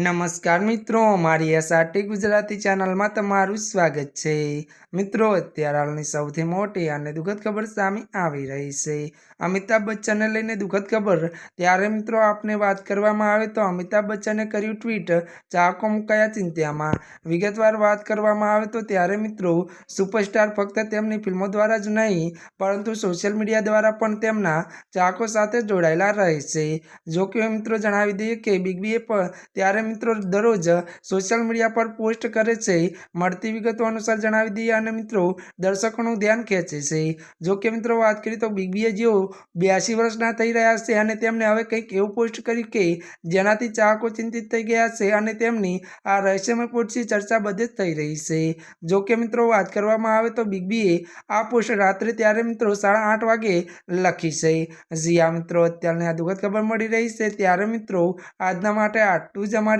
નમસ્કાર મિત્રો મારી એસઆરટી ગુજરાતી ચેનલમાં તમારું સ્વાગત છે. મિત્રો, અત્યારે હાલની સૌથી મોટી અને દુઃખદ ખબર સામે આવી રહી છે. અમિતાભ બચ્ચનને લઈને દુઃખદ ખબર. ત્યારે મિત્રો, આપને વાત કરવામાં આવે તો અમિતાભ બચ્ચને કર્યું ટ્વીટ. ચાહકો મુકાયા ચિંતામાં વિગતવાર વાત કરવામાં આવે તો ત્યારે મિત્રો, સુપરસ્ટાર ફક્ત તેમની ફિલ્મો દ્વારા જ નહીં, પરંતુ સોશિયલ મીડિયા દ્વારા પણ તેમના ચાહકો સાથે જોડાયેલા રહે છે. જો કે મિત્રો, જણાવી દઈએ કે બિગ બીએ ત્યારે મિત્રો દરરોજ સોશિયલ મીડિયા પર પોસ્ટ કરે છે. મળતી વિગતો અનુસાર જણાવી દઈએ અને મિત્રો દર્શકોનું ધ્યાન ખેંચે છે. જો કે મિત્રો વાત કરીએ તો બિગ બીએ જેઓ બ્યાસી વર્ષના થઈ રહ્યા છે અને તેમણે હવે કંઈક એવું પોસ્ટ કર્યું કે જેનાથી ચાહકો ચિંતિત થઈ ગયા છે અને તેમની આ રહસ્યમય પોસ્ટથી ચર્ચા બધે જ થઈ રહી છે. જો કે મિત્રો વાત કરવામાં આવે તો બિગ બીએ આ પોસ્ટ રાત્રે ત્યારે મિત્રો સાડા આઠ વાગે લખી છે. જી આ મિત્રો, અત્યારની આ દુઃખદ ખબર મળી રહી છે. ત્યારે મિત્રો આજના માટે આટલું જ અમારી